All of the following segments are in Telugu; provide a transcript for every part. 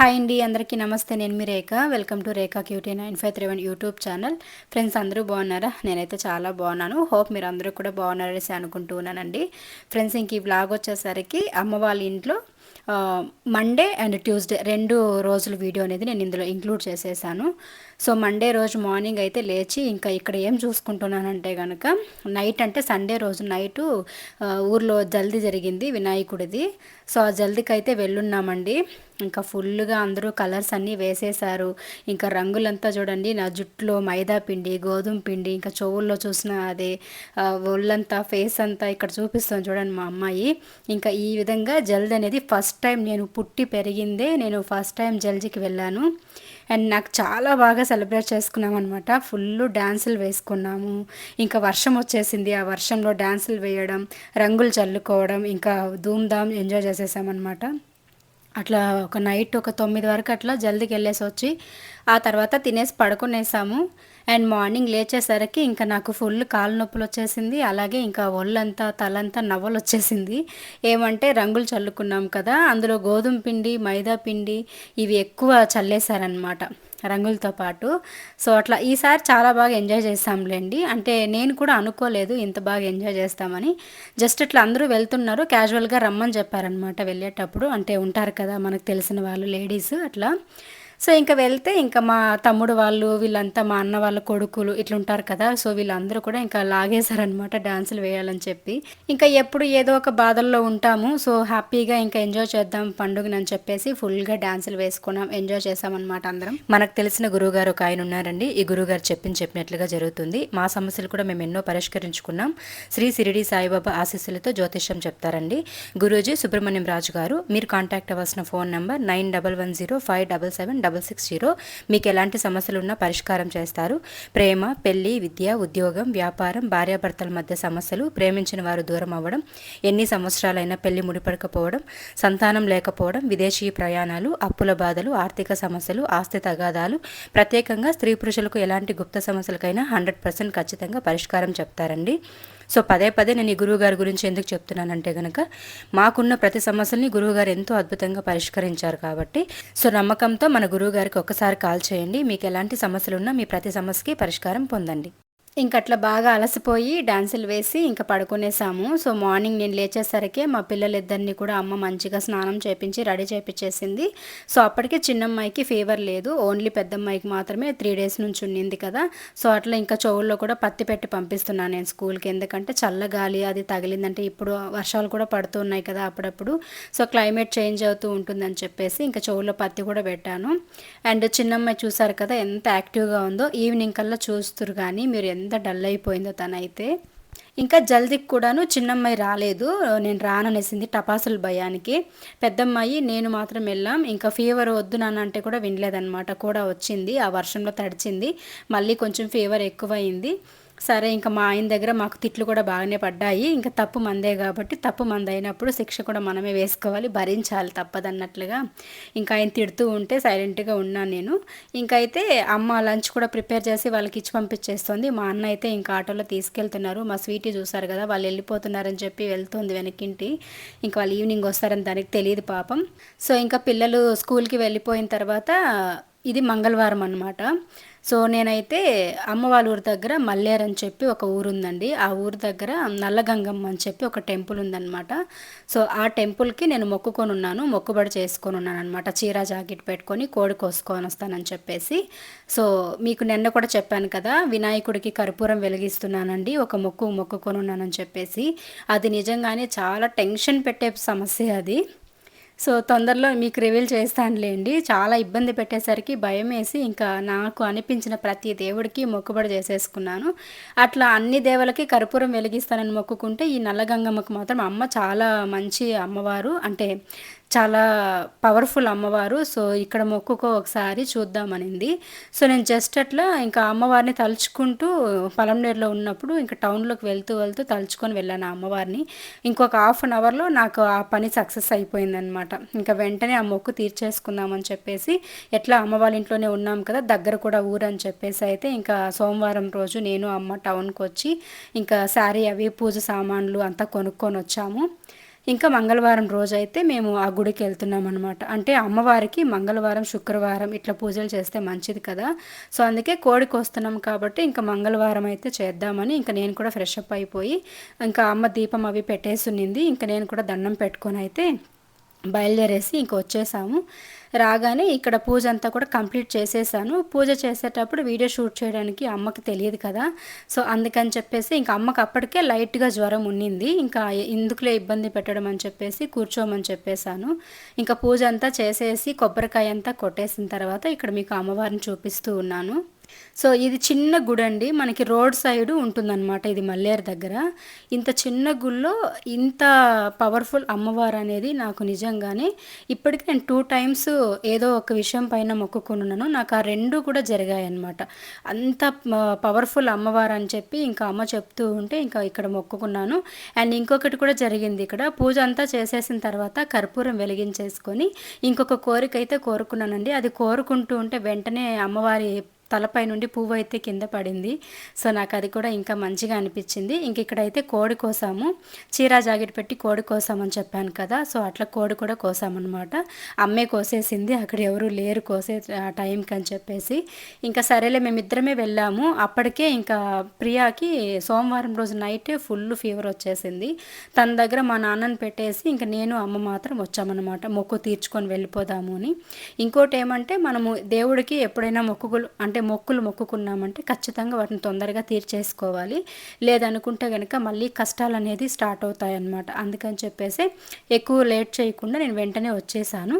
హాయ్ అండి అందరికీ నమస్తే. నేను మీ Rekha. Welcome to Rekha QT nine five three one YouTube channel. Friends అందరూ బాగున్నారా? నేనైతే చాలా బాగున్నాను. హోప్ మీరు అందరూ కూడా బాగున్నారనేసి అనుకుంటున్నానండి ఫ్రెండ్స్ ఇంక ఈ బ్లాగ్ వచ్చేసరికి అమ్మ వాళ్ళ ఇంట్లో మండే అండ్ ట్యూస్డే రెండు రోజుల వీడియో అనేది నేను ఇందులో ఇంక్లూడ్ చేసేసాను. సో మండే రోజు మార్నింగ్ అయితే లేచి ఇంకా ఇక్కడ ఏం చూసుకుంటున్నానంటే కనుక నైట్ అంటే సండే రోజు నైటు ఊర్లో జల్దీ జరిగింది వినాయకుడిది. సో ఆ జల్దీకి అయితే వెళ్ళున్నామండి. ఇంకా ఫుల్గా అందరూ కలర్స్ అన్నీ వేసేసారు ఇంకా రంగులంతా చూడండి నా జుట్టులో మైదా పిండి గోధుమ పిండి ఇంకా చెవుల్లో చూసిన అదే ఒళ్ళంతా ఫేస్ అంతా ఇక్కడ చూపిస్తాను చూడండి మా అమ్మాయి. ఇంకా ఈ విధంగా జల్ది అనేది ఫస్ట్ టైం నేను పుట్టి పెరిగిందే నేను ఫస్ట్ టైం జల్జికి వెళ్ళాను. అండ్ నాకు చాలా బాగా సెలబ్రేట్ చేసుకున్నాం అనమాట ఫుల్ డ్యాన్సులు వేసుకున్నాము. ఇంకా వర్షం వచ్చేసింది. ఆ వర్షంలో డ్యాన్సులు వేయడం రంగులు చల్లుకోవడం ఇంకా ధూమ్ధామ్ ఎంజాయ్ చేసేసామన్నమాట అట్లా ఒక నైట్ ఒక తొమ్మిది వరకు అట్లా జల్దీకి వెళ్ళేసి వచ్చి ఆ తర్వాత తినేసి పడుకునేసాము. అండ్ మార్నింగ్ లేచేసరికి ఇంకా నాకు ఫుల్ కాలు నొప్పులు వచ్చేసింది. అలాగే ఇంకా ఒళ్ళంతా తలంతా నవ్వలు వచ్చేసింది. ఏమంటే రంగులు చల్లుకున్నాం కదా అందులో గోధుమ పిండి మైదా పిండి ఇవి ఎక్కువ చల్లేశారనమాట రంగులతో పాటు. సో అట్లా ఈసారి చాలా బాగా ఎంజాయ్ చేస్తాంలేండి. అంటే నేను కూడా అనుకోలేదు ఇంత బాగా ఎంజాయ్ చేస్తామని. జస్ట్ ఇట్లా అందరూ వెళ్తున్నారు. క్యాజువల్గా రమ్మని చెప్పారనమాట వెళ్ళేటప్పుడు. అంటే ఉంటారు కదా మనకు తెలిసిన వాళ్ళు లేడీస్ అట్లా. సో ఇంకా వెళ్తే ఇంకా మా తమ్ముడు వాళ్ళు వీళ్ళంతా మా అన్న వాళ్ళ కొడుకులు ఇట్లా ఉంటారు కదా. సో వీళ్ళందరూ కూడా ఇంకా లాగేశారనమాట డాన్సులు వేయాలని చెప్పి. ఇంకా ఎప్పుడు ఏదో ఒక బాధల్లో ఉంటాము. సో హ్యాపీగా ఇంకా ఎంజాయ్ చేద్దాం పండుగని అని చెప్పేసి ఫుల్గా డాన్సులు వేసుకున్నాం. ఎంజాయ్ చేసామన్నమాట అందరం. మనకు తెలిసిన గురువుగారు ఒక ఆయన ఉన్నారండి. ఈ గురువుగారు చెప్పింది చెప్పినట్లుగా జరుగుతుంది. మా సమస్యలు కూడా మేము ఎన్నో పరిష్కరించుకున్నాం. శ్రీ సిరిడి సాయిబాబా ఆశీస్సులతో జ్యోతిష్యం చెప్తారండి. గురూజీ సుబ్రహ్మణ్యం రాజు గారు మీరు కాంటాక్ట్ అవ్వాల్సిన phone number nine double one zero five double seven double six zero మీకు ఎలాంటి సమస్యలు ఉన్నా పరిష్కారం చేస్తారు. ప్రేమ పెళ్ళి విద్య ఉద్యోగం వ్యాపారం భార్యాభర్తల మధ్య సమస్యలు ప్రేమించిన వారు దూరం అవ్వడం ఎన్ని సంవత్సరాలైనా పెళ్ళి ముడిపడకపోవడం సంతానం లేకపోవడం విదేశీ ప్రయాణాలు అప్పుల బాధలు ఆర్థిక సమస్యలు ఆస్తి తగాదాలు ప్రత్యేకంగా స్త్రీ పురుషులకు ఎలాంటి గుప్త సమస్యలకైనా హండ్రెడ్ పర్సెంట్ ఖచ్చితంగా పరిష్కారం చెప్తారండి. సో పదే పదే నేను ఈ గురువుగారి గురించి ఎందుకు చెప్తున్నానంటే కనుక మాకున్న ప్రతి సమస్యల్ని గురువుగారు ఎంతో అద్భుతంగా పరిష్కరించారు కాబట్టి. సో నమ్మకంతో మన గురువుగారికి ఒక్కసారి కాల్ చేయండి. మీకు ఎలాంటి సమస్యలు ఉన్నా మీ ప్రతి సమస్యకి పరిష్కారం పొందండి. ఇంక అట్లా బాగా అలసిపోయి డాన్సులు వేసి ఇంకా పడుకునేసాము. సో మార్నింగ్ నేను లేచేసరికి మా పిల్లలిద్దరిని కూడా అమ్మ మంచిగా స్నానం చేపించి రెడీ చేపించేసింది సో అప్పటికే చిన్నమ్మాయికి ఫీవర్ లేదు. ఓన్లీ పెద్దమ్మాయికి మాత్రమే త్రీ డేస్ నుంచి ఉండింది కదా. సో అట్లా ఇంకా చెవుల్లో కూడా పత్తి పెట్టి పంపిస్తున్నాను నేను స్కూల్కి. ఎందుకంటే చల్ల గాలి అది తగిలిందంటే ఇప్పుడు వర్షాలు కూడా పడుతున్నాయి కదా అప్పుడప్పుడు. సో క్లైమేట్ చేంజ్ అవుతూ ఉంటుందని చెప్పేసి ఇంకా చెవుల్లో పత్తి కూడా పెట్టాను. అండ్ చిన్నమ్మాయి చూసారు కదా ఎంత యాక్టివ్గా ఉందో. ఈవినింగ్ కల్లా చూస్తురు కానీ మీరు ఎంత డల్ అయిపోయిందో తనైతే. ఇంకా జల్దీకి కూడాను చిన్నమ్మాయి రాలేదు. నేను రాననేసింది టపాసుల భయానికి. పెద్దమ్మాయి నేను మాత్రం వెళ్ళాం. ఇంకా ఫీవర్ వద్దు అంటే కూడా వినలేదన్నమాట. కూడా వచ్చింది. ఆ వర్షంలో తడిచింది. మళ్ళీ కొంచెం ఫీవర్ ఎక్కువైంది. సరే ఇంకా మా ఆయన దగ్గర మాకు తిట్లు కూడా బాగానే పడ్డాయి. ఇంకా తప్పు మందే కాబట్టి తప్పు మందైనప్పుడు శిక్ష కూడా మనమే వేసుకోవాలి భరించాలి తప్పదన్నట్లుగా. ఇంకా ఆయన తిడుతూ ఉంటే సైలెంట్గా ఉన్నాను నేను. ఇంకైతే అమ్మ లంచ్ కూడా ప్రిపేర్ చేసి వాళ్ళకి ఇచ్చి పంపించేస్తుంది. మా అన్న అయితే ఇంకా ఆటోలో తీసుకెళ్తున్నారు. మా స్వీటీ చూసారు కదా వాళ్ళు వెళ్ళిపోతున్నారని చెప్పి వెళ్తుంది వెనకింటి ఇంకా వాళ్ళు ఈవినింగ్ వస్తారని దానికి తెలియదు పాపం. సో ఇంకా పిల్లలు స్కూల్కి వెళ్ళిపోయిన తర్వాత ఇది మంగళవారం అనమాట సో నేనైతే అమ్మ వాళ్ళ ఊరి దగ్గర మల్లేరు అని చెప్పి ఒక ఊరు ఉందండి ఆ ఊరి దగ్గర నల్లగంగమ్మ అని చెప్పి ఒక టెంపుల్ ఉందన్నమాట. సో ఆ టెంపుల్కి నేను మొక్కుకొని ఉన్నాను. మొక్కుబడి చేసుకొని ఉన్నాను అనమాట చీర జాకెట్ పెట్టుకొని కోడి కోసుకొని వస్తానని చెప్పేసి. సో మీకు నిన్న కూడా చెప్పాను కదా వినాయకుడికి కర్పూరం వెలిగిస్తున్నానండి. ఒక మొక్కు మొక్కుకొని ఉన్నానని చెప్పేసి. అది నిజంగానే చాలా టెన్షన్ పెట్టే సమస్య అది. సో తొందరలో మీకు రివీల్ చేస్తానులేండి. చాలా ఇబ్బంది పెట్టేసరికి భయం వేసి ఇంకా నాకు అనిపించిన ప్రతి దేవుడికి మొక్కుబడి చేసేసుకున్నాను. అట్లా అన్ని దేవులకి కర్పూరం వెలిగిస్తానని మొక్కుకుంటే ఈ నల్లగంగమ్మకు మాత్రం అమ్మ చాలా మంచి అమ్మవారు. అంటే చాలా పవర్ఫుల్ అమ్మవారు. సో ఇక్కడ మొక్కుకో ఒకసారి చూద్దామనింది. సో నేను జస్ట్ అట్లా ఇంకా అమ్మవారిని తలుచుకుంటూ పలంనేరులో ఉన్నప్పుడు ఇంకా టౌన్లోకి వెళ్తూ వెళ్తూ తలుచుకొని వెళ్ళాను ఆ అమ్మవారిని. ఇంకొక హాఫ్ అన్ అవర్లో నాకు ఆ పని సక్సెస్ అయిపోయిందనమాట ఇంకా వెంటనే ఆ మొక్కు తీర్చేసుకుందామని చెప్పేసి ఎట్లా అమ్మవారి ఇంట్లోనే ఉన్నాం కదా దగ్గర కూడా ఊరని చెప్పేసి అయితే ఇంకా సోమవారం రోజు నేను అమ్మ టౌన్కి వచ్చి ఇంకా శారీ అవి పూజ సామాన్లు అంతా కొనుక్కొని వచ్చాము. ఇంకా మంగళవారం రోజు అయితే మేము ఆ గుడికి వెళ్తున్నాం అనమాట అంటే అమ్మవారికి మంగళవారం శుక్రవారం ఇట్లా పూజలు చేస్తే మంచిది కదా. సో అందుకే కోడికి వస్తున్నాం కాబట్టి ఇంకా మంగళవారం అయితే చేద్దామని ఇంకా నేను కూడా ఫ్రెష్ అప్ అయిపోయి ఇంకా అమ్మ దీపం అవి పెట్టేసి ఉన్నింది. ఇంకా నేను కూడా దండం పెట్టుకొని అయితే బయలుదేరేసి ఇంక వచ్చేసాము. రాగానే ఇక్కడ పూజ అంతా కూడా కంప్లీట్ చేసేసాను. పూజ చేసేటప్పుడు వీడియో షూట్ చేయడానికి అమ్మకి తెలియదు కదా. సో అందుకని చెప్పేసి ఇంకా అమ్మకి అప్పటికే లైట్గా జ్వరం ఉన్నింది. ఇంకా ఎందుకులే ఇబ్బంది పెట్టడం అని చెప్పేసి కూర్చోమని చెప్పేశాను ఇంకా పూజ అంతా చేసేసి కొబ్బరికాయ అంతా కొట్టేసిన తర్వాత ఇక్కడ మీకు అమ్మవారిని చూపిస్తూ ఉన్నాను. సో ఇది చిన్న గుడి అండి మనకి రోడ్ సైడ్ ఉంటుందన్నమాట ఇది మల్లేరు దగ్గర. ఇంత చిన్న గుళ్ళో ఇంత పవర్ఫుల్ అమ్మవారు అనేది నాకు నిజంగానే ఇప్పటికి నేను టూ టైమ్స్ ఏదో ఒక విషయం పైన మొక్కుకున్నాను. నాకు ఆ రెండు కూడా జరిగాయి అనమాట అంత పవర్ఫుల్ అమ్మవారు అని చెప్పి ఇంకా అమ్మ చెప్తూ ఉంటే ఇంకా ఇక్కడ మొక్కుకున్నాను. అండ్ ఇంకొకటి కూడా జరిగింది ఇక్కడ. పూజ అంతా చేసేసిన తర్వాత కర్పూరం వెలిగించేసుకొని ఇంకొక కోరిక అయితే కోరుకున్నానండి. అది కోరుకుంటూ ఉంటే వెంటనే అమ్మవారి తలపై నుండి పువ్వు అయితే కింద పడింది. సో నాకు అది కూడా ఇంకా మంచిగా అనిపించింది. ఇంక ఇక్కడైతే కోడి కోసాము. చీరా జాకెట్ పెట్టి కోడి కోసామని చెప్పాను కదా. సో అట్లా కోడి కూడా కోసామన్నమాట. అమ్మే కోసేసింది. అక్కడ ఎవరు లేరు కోసే టైంకి అని చెప్పేసి. ఇంకా సరేలే మేమిద్దరమే వెళ్ళాము. అప్పటికే ఇంకా ప్రియాకి సోమవారం రోజు నైటే ఫుల్ ఫీవర్ వచ్చేసింది. తన దగ్గర మా నాన్నని పెట్టేసి ఇంకా నేను అమ్మ మాత్రం వచ్చామన్నమాట. మొక్కు తీర్చుకొని వెళ్ళిపోదాము అని. ఇంకోటి ఏమంటే మనము దేవుడికి ఎప్పుడైనా మొక్కులు అంటే అంటే మొక్కులు మొక్కుకున్నామంటే ఖచ్చితంగా వాటిని తొందరగా తీర్చేసుకోవాలి. లేదనుకుంటే కనుక మళ్ళీ కష్టాలు అనేది స్టార్ట్ అవుతాయన్నమాట. అందుకని చెప్పేసి ఎక్కువ లేట్ చేయకుండా నేను వెంటనే వచ్చేసాను.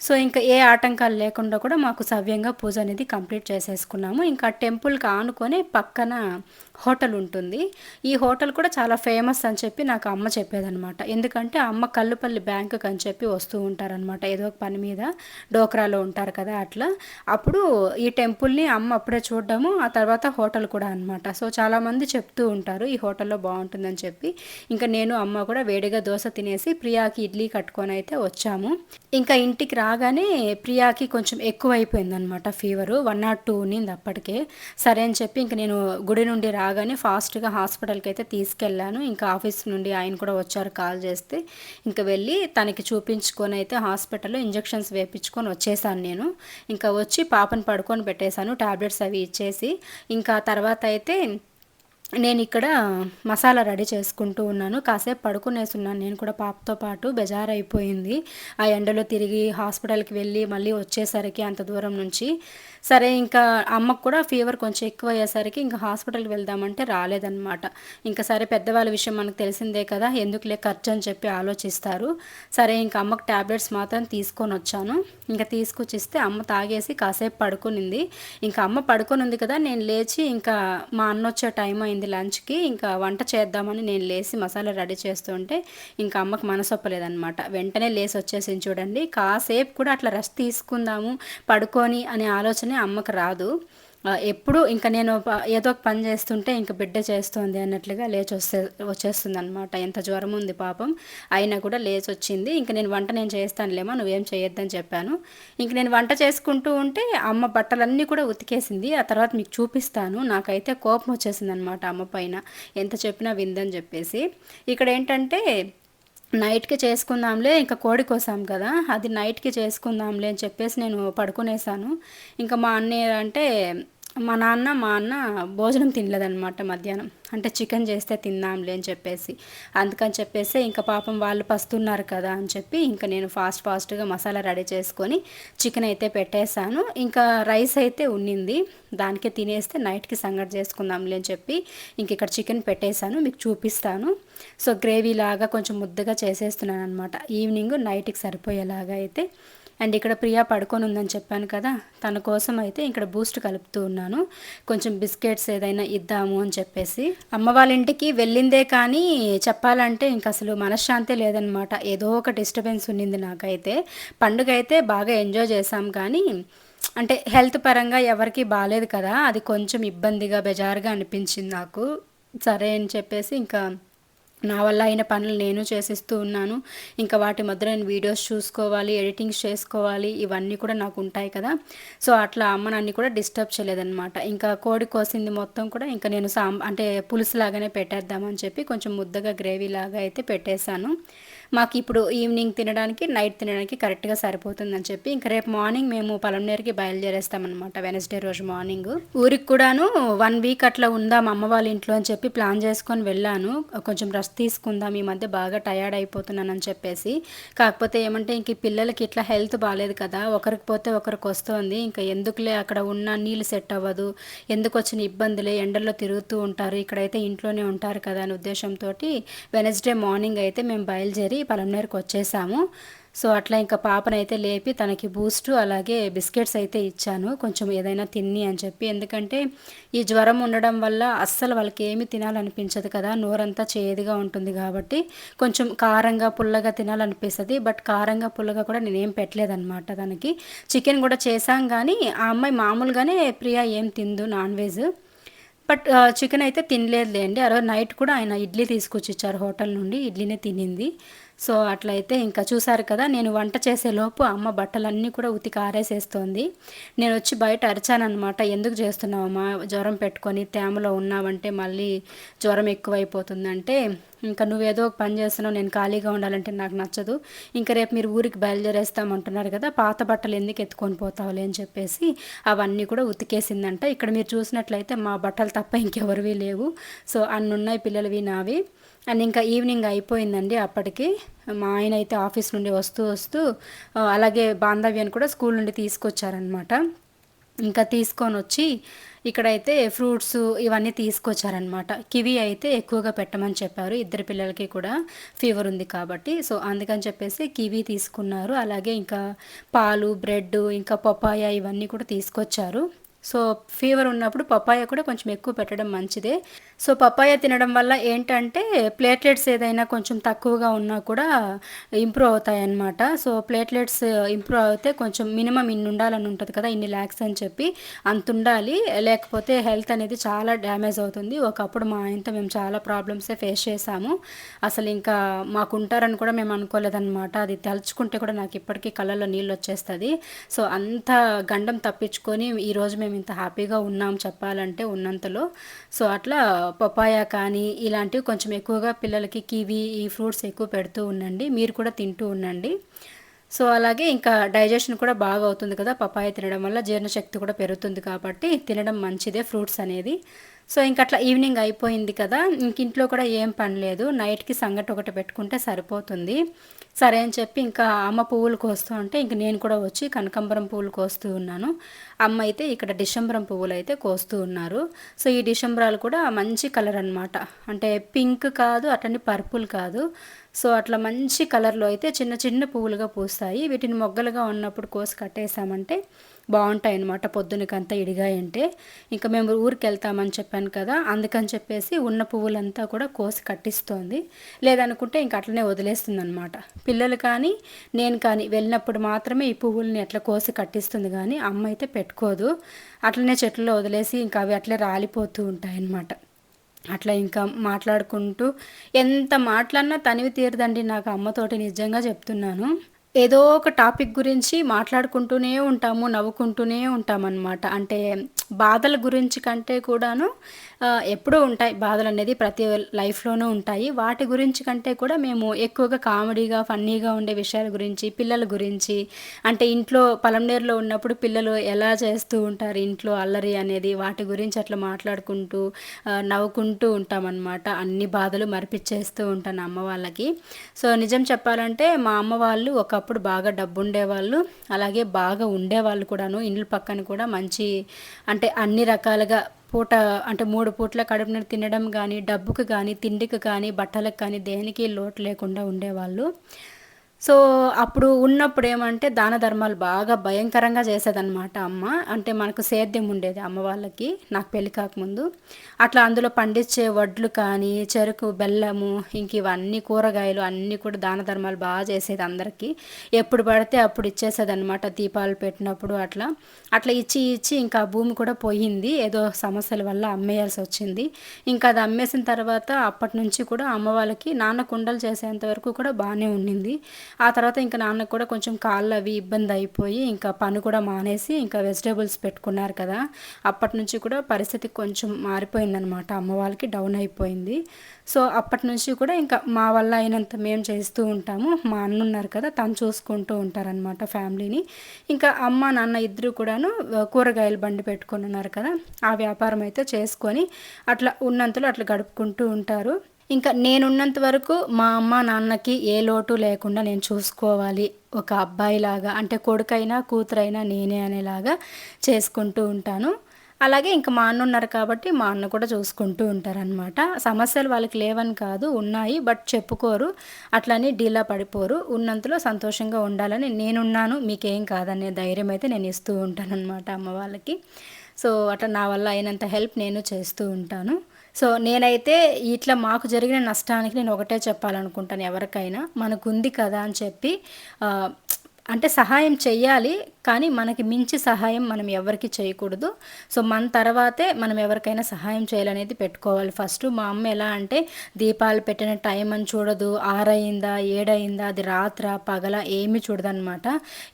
సో ఇంకా ఏ ఆటంకాలు లేకుండా కూడా మాకు సవ్యంగా పూజ అనేది కంప్లీట్ చేసేసుకున్నాము. ఇంకా టెంపుల్కి ఆనుకొని పక్కన హోటల్ ఉంటుంది. ఈ హోటల్ కూడా చాలా ఫేమస్ అని చెప్పి నాకు అమ్మ చెప్పేదనమాట ఎందుకంటే అమ్మ కల్లుపల్లి బ్యాంకుకి అని చెప్పి వస్తూ ఉంటారనమాట ఏదో ఒక పని మీద డోక్రాలో ఉంటారు కదా అట్లా. అప్పుడు ఈ టెంపుల్ని అమ్మ అప్పుడే చూడడము ఆ తర్వాత హోటల్ కూడా అనమాట సో చాలామంది చెప్తూ ఉంటారు ఈ హోటల్లో బాగుంటుందని చెప్పి. ఇంకా నేను అమ్మ కూడా వేడిగా దోశ తినేసి ప్రియాకి ఇడ్లీ కట్టుకొని అయితే వచ్చాము. ఇంకా ఇంటికి రాగానే ప్రియాకి కొంచెం ఎక్కువ అయిపోయిందనమాట ఫీవరు. వన్ నాట్ టూ ఉన్నింది అప్పటికే. సరే అని చెప్పి ఇంక నేను గుడి నుండి రా రాగానే ఫాస్ట్గా హాస్పిటల్కి అయితే తీసుకెళ్ళాను. ఇంకా ఆఫీస్ నుండి ఆయన కూడా వచ్చారు కాల్ చేస్తే. ఇంకా వెళ్ళి తనకి చూపించుకొని అయితే హాస్పిటల్లో ఇంజెక్షన్స్ వేపించుకొని వచ్చేసాను నేను. ఇంకా వచ్చి పాపను పడుకొని పెట్టేశాను. టాబ్లెట్స్ అవి ఇచ్చేసి. ఇంకా తర్వాత అయితే నేను ఇక్కడ మసాలా రెడీ చేసుకుంటూ ఉన్నాను. కాసేపు పడుకునేస్తున్నాను. నేను కూడా పాపతో పాటు బెజార్ అయిపోయింది ఆ ఎండలో తిరిగి హాస్పిటల్కి వెళ్ళి మళ్ళీ వచ్చేసరికి అంత దూరం నుంచి. సరే ఇంకా అమ్మకు కూడా ఫీవర్ కొంచెం ఎక్కువ అయ్యేసరికి ఇంకా హాస్పిటల్కి వెళ్దామంటే రాలేదన్నమాట. ఇంకా సరే పెద్దవాళ్ళ విషయం మనకు తెలిసిందే కదా ఎందుకులే ఖర్చు అని చెప్పి ఆలోచిస్తారు. సరే ఇంకా అమ్మకు ట్యాబ్లెట్స్ మాత్రం తీసుకొని వచ్చాను. ఇంకా తీసుకొచ్చిస్తే అమ్మ తాగేసి కాసేపు పడుకునింది. ఇంకా అమ్మ పడుకొని ఉంది కదా నేను లేచి ఇంకా మా అన్న వచ్చే టైం అయింది. లంచ్కి ఇంకా వంట చేద్దామని నేను లేచి మసాలా రెడీ చేస్తుంటే ఇంకా అమ్మకు మనసొప్పలేదనమాట వెంటనే లేచి వచ్చేసింది చూడండి. కాసేపు కూడా అట్లా రెస్ట్ తీసుకుందాము పడుకొని అనే ఆలోచనే అమ్మకు రాదు. ఎప్పుడు ఇంకా నేను ఏదో ఒక పని చేస్తుంటే ఇంకా బిడ్డ చేస్తుంది అన్నట్లుగా లేచి వస్తే వచ్చేస్తుంది అనమాట ఎంత జ్వరం ఉంది పాపం. అయినా కూడా లేచి వచ్చింది. ఇంక నేను వంట నేను చేస్తానులేమో నువ్వేం చేయొద్దని చెప్పాను. ఇంక నేను వంట చేసుకుంటూ ఉంటే అమ్మ బట్టలన్నీ కూడా ఉతికేసింది. ఆ తర్వాత మీకు చూపిస్తాను. నాకైతే కోపం వచ్చేసింది అనమాట అమ్మ పైన. ఎంత చెప్పినా విందని చెప్పేసి. ఇక్కడ ఏంటంటే నైట్కి చేసుకుందాంలే ఇంకా కోడి కోసాం కదా అది నైట్కి చేసుకుందాంలే అని చెప్పేసి నేను పడుకునేసాను. ఇంకా మా అన్నయ్య అంటే మా నాన్న మా అన్న భోజనం తినలేదనమాట మధ్యాహ్నం. అంటే చికెన్ చేస్తే తిందాంలే అని చెప్పేసి. అందుకని చెప్పేసి ఇంకా పాపం వాళ్ళు పస్తున్నారు కదా అని చెప్పి ఇంకా నేను ఫాస్ట్ ఫాస్ట్గా మసాలా రెడీ చేసుకొని చికెన్ అయితే పెట్టేశాను. ఇంకా రైస్ అయితే ఉన్నింది. దానికే తినేస్తే నైట్కి సంగటి చేసుకుందాంలే అని చెప్పి ఇంక ఇక్కడ చికెన్ పెట్టేశాను. మీకు చూపిస్తాను. సో గ్రేవీ లాగా కొంచెం ముద్దగా చేసేస్తున్నాను అనమాట ఈవినింగ్ నైట్కి సరిపోయేలాగా అయితే అండ్ ఇక్కడ ప్రియా పడుకొని ఉందని చెప్పాను కదా తన కోసం అయితే ఇక్కడ బూస్ట్ కలుపుతూ ఉన్నాను. కొంచెం బిస్కెట్స్ ఏదైనా ఇద్దాము అని చెప్పేసి. అమ్మ వాళ్ళ ఇంటికి వెళ్ళిందే కానీ చెప్పాలంటే ఇంక అసలు మనశ్శాంతి లేదనమాట ఏదో ఒక డిస్టర్బెన్స్ ఉన్నింది నాకైతే. పండుగ అయితే బాగా ఎంజాయ్ చేశాం కానీ అంటే హెల్త్ పరంగా ఎవరికి బాగాలేదు కదా అది కొంచెం ఇబ్బందిగా బెజారుగా అనిపించింది నాకు. సరే అని చెప్పేసి ఇంకా నా వల్ల అయిన పనులు నేను చేసిస్తూ ఉన్నాను. ఇంకా వాటి మధ్య నేను వీడియోస్ చూసుకోవాలి ఎడిటింగ్స్ చేసుకోవాలి ఇవన్నీ కూడా నాకు ఉంటాయి కదా. సో అట్లా అమ్మ నన్ను కూడా డిస్టర్బ్ చేయలేదన్నమాట. ఇంకా కోడి కోసింది మొత్తం కూడా ఇంకా నేను సాం అంటే పులుసు లాగానే పెట్టేద్దామని చెప్పి కొంచెం ముద్దగా గ్రేవీ లాగా అయితే పెట్టేశాను. మాకు ఇప్పుడు ఈవినింగ్ తినడానికి నైట్ తినడానికి కరెక్ట్గా సరిపోతుందని చెప్పి ఇంకా రేపు మార్నింగ్ మేము పలంనేరుకి బయలుదేరేస్తామన్నమాట వెనస్డే రోజు మార్నింగ్. ఊరికి కూడాను వన్ వీక్ అట్లా ఉందాం అమ్మ వాళ్ళ ఇంట్లో అని చెప్పి ప్లాన్ చేసుకొని వెళ్ళాను. కొంచెం రెస్ట్ తీసుకుందాం ఈ మధ్య బాగా టయర్డ్ అయిపోతున్నానని చెప్పేసి. కాకపోతే ఏమంటే ఇంక పిల్లలకి ఇట్లా హెల్త్ బాగాలేదు కదా ఒకరికి పోతే ఒకరికి వస్తుంది. ఇంకా ఎందుకులే అక్కడ ఉన్న నీళ్ళు సెట్ అవ్వదు ఎందుకు వచ్చిన ఇబ్బందులే ఎండల్లో తిరుగుతూ ఉంటారు ఇక్కడైతే ఇంట్లోనే ఉంటారు కదా అనే ఉద్దేశంతో వెనస్డే మార్నింగ్ అయితే మేము బయలుదేరి పలంనేరుకు వచ్చేసాము. సో అట్లా ఇంకా పాపనైతే లేపి తనకి బూస్టు అలాగే బిస్కెట్స్ అయితే ఇచ్చాను. కొంచెం ఏదైనా తిన్ని అని చెప్పి. ఎందుకంటే ఈ జ్వరం ఉండడం వల్ల అస్సలు వాళ్ళకి ఏమి తినాలనిపించదు కదా. నోరంతా చేదుగా ఉంటుంది కాబట్టి కొంచెం కారంగా పుల్లగా తినాలనిపిస్తుంది. బట్ కారంగా పుల్లగా కూడా నేనేం పెట్టలేదన్నమాట తనకి. చికెన్ కూడా చేశాం కానీ ఆ అమ్మాయి మామూలుగానే ప్రియా ఏం తిందు నాన్ వెజ్. బట్ చికెన్ అయితే తినలేదులేండి ఆ రోజు నైట్ కూడా ఆయన ఇడ్లీ తీసుకొచ్చి ఇచ్చారు హోటల్ నుండి ఇడ్లీనే తినింది. సో అట్లయితే ఇంకా చూసారు కదా నేను వంట చేసే లోపు అమ్మ బట్టలన్నీ కూడా ఉతికి ఆరేసేస్తోంది. నేను వచ్చి బయట అరిచానమాట ఎందుకు చేస్తున్నావమ్మా? జ్వరం పెట్టుకొని తేమలో ఉన్నావంటే మళ్ళీ జ్వరం ఎక్కువైపోతుందంటే ఇంకా నువ్వేదో ఒక పని చేస్తున్నావు నేను ఖాళీగా ఉండాలంటే నాకు నచ్చదు. ఇంకా రేపు మీరు ఊరికి బయలుదేరేస్తామంటున్నారు కదా పాత బట్టలు ఎందుకు ఎత్తుకొని పోతావులే అని చెప్పేసి అవన్నీ కూడా ఉతికేసిందంట. ఇక్కడ మీరు చూసినట్లయితే మా బట్టలు తప్ప ఇంకెవరివి లేవు. సో అన్నున్నాయి పిల్లలవి నావి. అండ్ ఇంకా ఈవినింగ్ అయిపోయిందండి అప్పటికి. మా ఆయన అయితే ఆఫీస్ నుండి వస్తూ వస్తూ అలాగే బాంధవ్యాన్ని కూడా స్కూల్ నుండి తీసుకొచ్చారనమాట ఇంకా తీసుకొని వచ్చి ఇక్కడైతే ఫ్రూట్స్ ఇవన్నీ తీసుకొచ్చారనమాట కివి అయితే ఎక్కువగా పెట్టమని చెప్పారు. ఇద్దరు పిల్లలకి కూడా ఫీవర్ ఉంది కాబట్టి. సో అందుకని చెప్పేసి కివి తీసుకున్నారు. అలాగే ఇంకా పాలు బ్రెడ్ ఇంకా పపాయ ఇవన్నీ కూడా తీసుకొచ్చారు. సో ఫీవర్ ఉన్నప్పుడు పపాయ కూడా కొంచెం ఎక్కువ పెట్టడం మంచిదే. సో పప్పాయ తినడం వల్ల ఏంటంటే ప్లేట్లెట్స్ ఏదైనా కొంచెం తక్కువగా ఉన్నా కూడా ఇంప్రూవ్ అవుతాయి అన్నమాట సో ప్లేట్లెట్స్ ఇంప్రూవ్ అయితే కొంచెం మినిమం ఇన్ని ఉండాలని ఉంటుంది కదా ఇన్ని ల్యాక్స్ అని చెప్పి అంత ఉండాలి. లేకపోతే హెల్త్ అనేది చాలా డ్యామేజ్ అవుతుంది. ఒకప్పుడు మా ఆయనతో మేము చాలా ప్రాబ్లమ్సే ఫేస్ చేసాము అసలు ఇంకా మాకు ఉంటారని కూడా మేము అనుకోలేదన్నమాట. అది తలుచుకుంటే కూడా నాకు ఇప్పటికీ కళ్ళల్లో నీళ్ళు వచ్చేస్తుంది. సో అంత గండం తప్పించుకొని ఈరోజు మేము ఇంత హ్యాపీగా ఉన్నాం చెప్పాలంటే ఉన్నంతలో. సో అట్లా పపాయా కానీ ఇలాంటివి కొంచెం ఎక్కువగా పిల్లలకి కివి ఈ ఫ్రూట్స్ ఎక్కువ పెడుతూ ఉండండి. మీరు కూడా తింటూ ఉండండి. సో అలాగే ఇంకా డైజెషన్ కూడా బాగా అవుతుంది కదా. పపాయ తినడం వల్ల జీర్ణశక్తి కూడా పెరుగుతుంది కాబట్టి తినడం మంచిదే ఫ్రూట్స్ అనేది. సో ఇంక అట్లా ఈవినింగ్ అయిపోయింది కదా ఇంక ఇంట్లో కూడా ఏం పని లేదు. నైట్కి సంగటి ఒకటి పెట్టుకుంటే సరిపోతుంది. సరే అని చెప్పి ఇంకా అమ్మ పువ్వులు కోస్తూ ఉంటే ఇంక నేను కూడా వచ్చి కనకంబరం పువ్వులు కోస్తూ ఉన్నాను. అమ్మ అయితే ఇక్కడ డిసెంబరం పువ్వులు అయితే కోస్తూ ఉన్నారు. సో ఈ డిసెంబరాలు కూడా మంచి కలర్ అనమాట అంటే పింక్ కాదు అటన్ని పర్పుల్ కాదు. సో అట్లా మంచి కలర్లో అయితే చిన్న చిన్న పువ్వులుగా పూస్తాయి. వీటిని మొగ్గలుగా ఉన్నప్పుడు కోసి కట్టేసామంటే బాగుంటాయి అనమాట పొద్దునకంతా ఇడిగాయంటే. ఇంకా మేము ఊరికి వెళ్తామని చెప్పాను కదా అందుకని చెప్పేసి ఉన్న పువ్వులంతా కూడా కోసి కట్టిస్తోంది. లేదనుకుంటే ఇంక అట్లనే వదిలేస్తుంది అనమాట పిల్లలు కానీ నేను కానీ వెళ్ళినప్పుడు మాత్రమే ఈ పువ్వుల్ని అట్లా కోసి కట్టిస్తుంది కానీ అమ్మ అయితే పెట్టుకోదు. అట్లనే చెట్లలో వదిలేసి ఇంకా అవి అట్లే రాలిపోతూ ఉంటాయి అన్నమాట అట్లా ఇంకా మాట్లాడుకుంటూ ఎంత మాట్లాడినా తనివి తీరదండి నాకు అమ్మతోటి నిజంగా చెప్తున్నాను. ఏదో ఒక టాపిక్ గురించి మాట్లాడుకుంటూనే ఉంటాము నవ్వుకుంటూనే ఉంటామన్నమాట. అంటే బాధల గురించి కంటే కూడాను ఎప్పుడూ ఉంటాయి బాధలు అనేది ప్రతి లైఫ్లోనూ ఉంటాయి. వాటి గురించి కంటే కూడా మేము ఎక్కువగా కామెడీగా ఫన్నీగా ఉండే విషయాల గురించి పిల్లల గురించి అంటే ఇంట్లో పలంనేరులో ఉన్నప్పుడు పిల్లలు ఎలా చేస్తూ ఉంటారు ఇంట్లో అల్లరి అనేది వాటి గురించి అట్లా మాట్లాడుకుంటూ నవ్వుకుంటూ ఉంటామన్నమాట. అన్ని బాధలు మరిపించేస్తూ ఉంటాను అమ్మ వాళ్ళకి. సో నిజం చెప్పాలంటే మా అమ్మ వాళ్ళు ఒకప్పుడు బాగా డబ్బు ఉండేవాళ్ళు అలాగే బాగా ఉండేవాళ్ళు కూడాను. ఇండ్ల పక్కన కూడా మంచి అంటే అన్ని రకాలుగా పూట అంటే మూడు పూట్ల కడుపున తినడం కానీ డబ్బుకు కానీ తిండికి కానీ బట్టలకు కానీ దేనికి లోటు లేకుండా ఉండేవాళ్ళు. సో అప్పుడు ఉన్నప్పుడు ఏమంటే దాన ధర్మాలు బాగా భయంకరంగా చేసేదన్నమాట అమ్మ. అంటే మనకు సేద్యం ఉండేది అమ్మ వాళ్ళకి నాకు పెళ్ళి కాకముందు. అట్లా అందులో పండించే వడ్లు కానీ చెరుకు బెల్లము ఇంక ఇవన్నీ కూరగాయలు అన్నీ కూడా దాన ధర్మాలు బాగా చేసేది అందరికీ. ఎప్పుడు పడితే అప్పుడు ఇచ్చేసేదన్నమాట దీపాలు పెట్టినప్పుడు అట్లా. అట్లా ఇచ్చి ఇచ్చి ఇంకా భూమి కూడా పోయింది. ఏదో సమస్యల వల్ల అమ్మేయాల్సి వచ్చింది. ఇంకా అది అమ్మేసిన తర్వాత అప్పటి నుంచి కూడా అమ్మ వాళ్ళకి నాన్న కుండలు చేసేంత వరకు కూడా బాగానే ఉండింది. ఆ తర్వాత ఇంకా నాన్నకు కూడా కొంచెం కాళ్ళు అవి ఇబ్బంది అయిపోయి ఇంకా పని కూడా మానేసి ఇంకా వెజిటేబుల్స్ పెట్టుకున్నారు కదా. అప్పటి నుంచి కూడా పరిస్థితి కొంచెం మారిపోయిందనమాట అమ్మ వాళ్ళకి డౌన్ అయిపోయింది. సో అప్పటి నుంచి కూడా ఇంకా మా వల్ల అయినంత మేము చేస్తూ ఉంటాము. మా అన్న ఉన్నారు కదా తను చూసుకుంటూ ఉంటారనమాట ఫ్యామిలీని. ఇంకా అమ్మ నాన్న ఇద్దరు కూడాను కూరగాయలు బండి పెట్టుకుని ఉన్నారు కదా ఆ వ్యాపారం అయితే చేసుకొని అట్లా ఉన్నంతలో అట్లా గడుపుకుంటూ ఉంటారు. ఇంకా నేనున్నంత వరకు మా అమ్మ నాన్నకి ఏ లోటు లేకుండా నేను చూసుకోవాలి. ఒక అబ్బాయిలాగా అంటే కొడుకైనా కూతురైనా నేనే అనేలాగా చేసుకుంటూ ఉంటాను. అలాగే ఇంకా మా అన్న ఉన్నారు కాబట్టి మా అన్న కూడా చూసుకుంటూ ఉంటారనమాట సమస్యలు వాళ్ళకి లేవని కాదు ఉన్నాయి బట్ చెప్పుకోరు అట్లని డీలా పడిపోరు. ఉన్నంతలో సంతోషంగా ఉండాలని నేనున్నాను మీకేం కాదనే ధైర్యం అయితే నేను ఇస్తూ ఉంటానన్నమాట అమ్మ వాళ్ళకి. సో అట్లా నా వల్ల అయినంత హెల్ప్ నేను చేస్తూ ఉంటాను. సో నేనైతే ఇట్లా మాకు జరిగిన నష్టానికి నేను ఒకటే చెప్పాలనుకుంటాను ఎవరికైనా మనకుంది కదా అని చెప్పి అంటే సహాయం చెయ్యాలి కానీ మనకి మించి సహాయం మనం ఎవరికి చేయకూడదు సో మన తర్వాతే మనం ఎవరికైనా సహాయం చేయాలనేది పెట్టుకోవాలి. ఫస్ట్ మా అమ్మ ఎలా అంటే దీపాలు పెట్టిన టైం అని చూడదు ఆరయిందా ఏడైందా అది రాత్ర పగల ఏమి చూడదనమాట.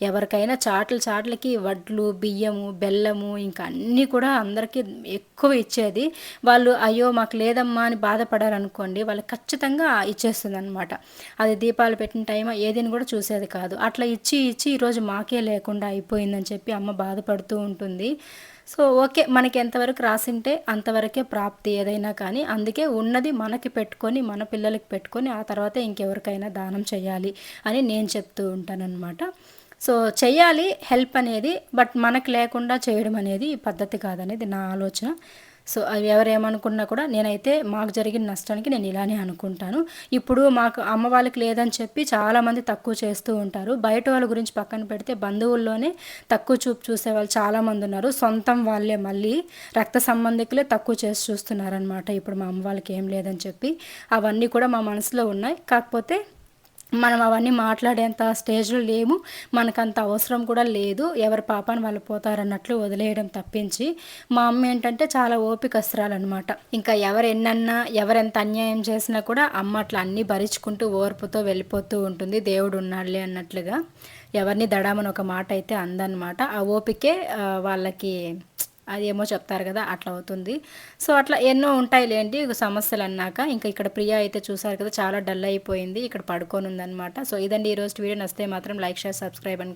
ఎవరికైనా చాట్ల చాట్లకి వడ్లు బియ్యము బెల్లము ఇంకా అన్నీ కూడా అందరికీ ఎక్కువ ఇచ్చేది. వాళ్ళు అయ్యో మాకు లేదమ్మా అని బాధపడారనుకోండి వాళ్ళు ఖచ్చితంగా ఇచ్చేస్తుంది అనమాట అది దీపాలు పెట్టిన టైం ఏదని కూడా చూసేది కాదు. అట్లా ఇచ్చి ఇచ్చి ఈరోజు మాకే లేకుండా అయిపోయిందని చెప్పి అమ్మ బాధపడుతూ ఉంటుంది. సో ఓకే మనకి ఎంతవరకు రాసింటే అంతవరకే ప్రాప్తి ఏదైనా కానీ అందుకే ఉన్నది మనకి పెట్టుకొని మన పిల్లలకి పెట్టుకొని ఆ తర్వాత ఇంకెవరికైనా దానం చేయాలి అని నేను చెప్తూ ఉంటానన్నమాట. సో చేయాలి హెల్ప్ అనేది బట్ మనకు లేకుండా చేయడం అనేది పద్ధతి కాదనేది నా ఆలోచన. సో అవి ఎవరేమనుకున్నా కూడా నేనైతే మాకు జరిగిన నష్టానికి నేను ఇలానే అనుకుంటాను. ఇప్పుడు మాకు అమ్మ వాళ్ళకి లేదని చెప్పి చాలామంది తక్కువ చేస్తూ ఉంటారు. బయట వాళ్ళ గురించి పక్కన పెడితే బంధువుల్లోనే తక్కువ చూపు చూసే వాళ్ళు చాలామంది ఉన్నారు. సొంతం వాళ్ళే మళ్ళీ రక్త సంబంధికులే తక్కువ చేసి చూస్తున్నారనమాట ఇప్పుడు మా అమ్మ వాళ్ళకి ఏం లేదని చెప్పి అవన్నీ కూడా మా మనసులో ఉన్నాయి. కాకపోతే మనం అవన్నీ మాట్లాడేంత స్టేజ్లో లేము. మనకంత అవసరం కూడా లేదు. ఎవరి పాపాన్ని వాళ్ళు పోతారన్నట్లు వదిలేయడం తప్పించి మా అమ్మ ఏంటంటే చాలా ఓపికస్త్రాలన్నమాట ఇంకా ఎవరు ఎన్నన్నా ఎవరెంత అన్యాయం చేసినా కూడా అమ్మ అట్లా అన్నీ భరించుకుంటూ ఓర్పుతో వెళ్ళిపోతూ ఉంటుంది. దేవుడు ఉన్నాడులే అన్నట్లుగా. ఎవరిని దడామని ఒక మాట అయితే అందనమాట ఆ ఓపికే వాళ్ళకి అది ఏమో చెప్తారు కదా అట్లా అవుతుంది. సో అట్లా ఎన్నో ఉంటాయి లేండి సమస్యలు అన్నాక ఇంకా ఇక్కడ ప్రియా అయితే చూసారు కదా చాలా డల్ అయిపోయింది ఇక్కడ పడుకొని ఉందన్నమాట సో ఇదండి ఈరోజు వీడియో. నస్తే మాత్రం లైక్ షేర్ సబ్స్క్రైబ్ అని